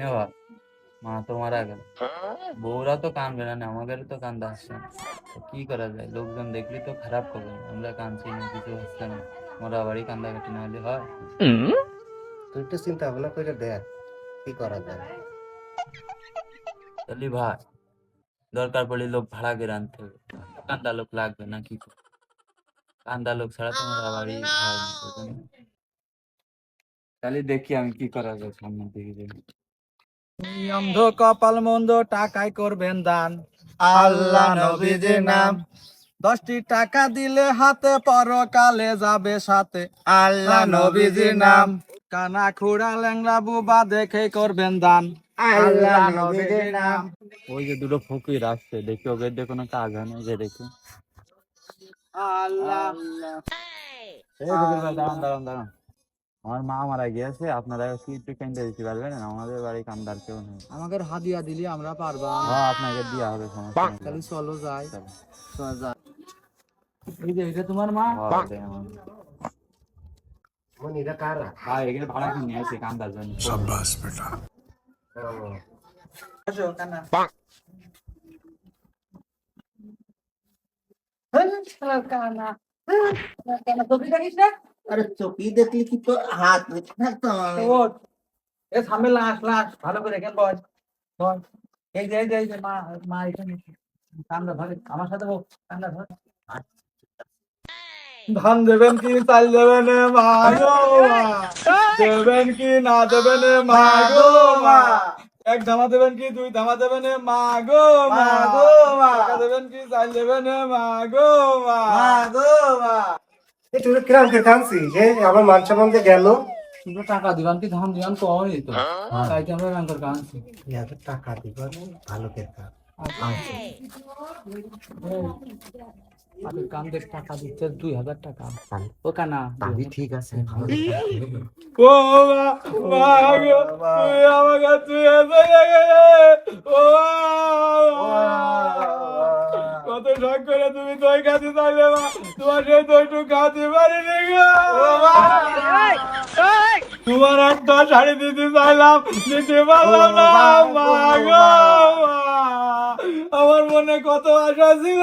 নে ভাই মা তো মারা গেল বউরা তো কানবে না আমাদের তো কান্দা আসছে। না। কি করা যায়? লোকজন দেখলি তো খারাপ করবে। আমরা কানছি না কিছু হচ্ছে না। মোরা বাড়ি কান্দাকাটি না হলে হয়। তুই তো চিন্তা ভাবনা করে দেখ কি করা যায়। তাহলে ভাই দরকার পড়লে লোক ভাড়া করে আনতে হবে। কান্দা লোক লাগবে না কি কান্দা লোক ছাড়া তো মোরা বাড়ি। তাহলে দেখি আমি কি করা যায় সামনের দিকে দেখি অন্ধ কপাল মন্দ টাকায় করবেন দান। আল্লাহ নবীজির নাম। দশটি টাকা দিলে হাতে পরকালে যাবে সাথে। আল্লাহ নবীজির নাম। কানা খুড়া ল্যাংড়া বুবা দেখে করবেন দান। আল্লাহ নবীজির নাম। ওই যে দুটো ফকির আসছে দেখি ওদের দিয়ে কোনো কাজ হয় না যে দেখি। আল্লাহ। দাঁড়ান দাঁড়ান দাঁড়ান। আমার মা মারা গিয়েছে আপনারা কি একটু কেন্দ্রে দিতে পারবেন? আমাদের বাড়ি কান্দার কেউ নেই। আমাদের হাদিয়া দিলে আমরা পারবা। হ্যাঁ আপনাকে দেওয়া হবে সমস্যা তাহলে চলো যাই। চলো। চলো যাই। এই যে এটা তোমার মা? হ্যাঁ, দেয় এখানে ভাড়া কিনে আসছে কান্দার জন্য। আসো আরে চোখি দেখলি কি তো হাত? থাকতো এ সামনে লাশ লাশ ভালো করে কেন বল। বল। এই যে এই যে এই যে মা মা এখানে ধরে আমার সাথে বল ধর। ধান দেবেন কি চাল দেবেন মা গো মা। দেবেন কি না দেবেন মা গো মা। এক ধামা দেবেন কি দুই ধামা দেবেন মা গো মা। গো মা। দেবেন কি চাল দেবেন মা গো মা। গো মা কিরাম করে যে আমার মান সম্মান গেল। শুধু টাকা দিবান কি ধান দিবান কমই তো? তাই কি আমরা টাকা ভালো কেতা আমি টাকা দিচ্ছে দুই হাজার টাকা। ও কানা আমি ঠিক আছে ও আমাকে ও কত শখ করে তুমি দই খাতে চাইলে মা তোমার সেই দইটু খাতে পারিনি তোমার একটা শাড়ি দিতে চাইলাম দিতে পারলাম না মা গো আমার মনে কত আশা ছিল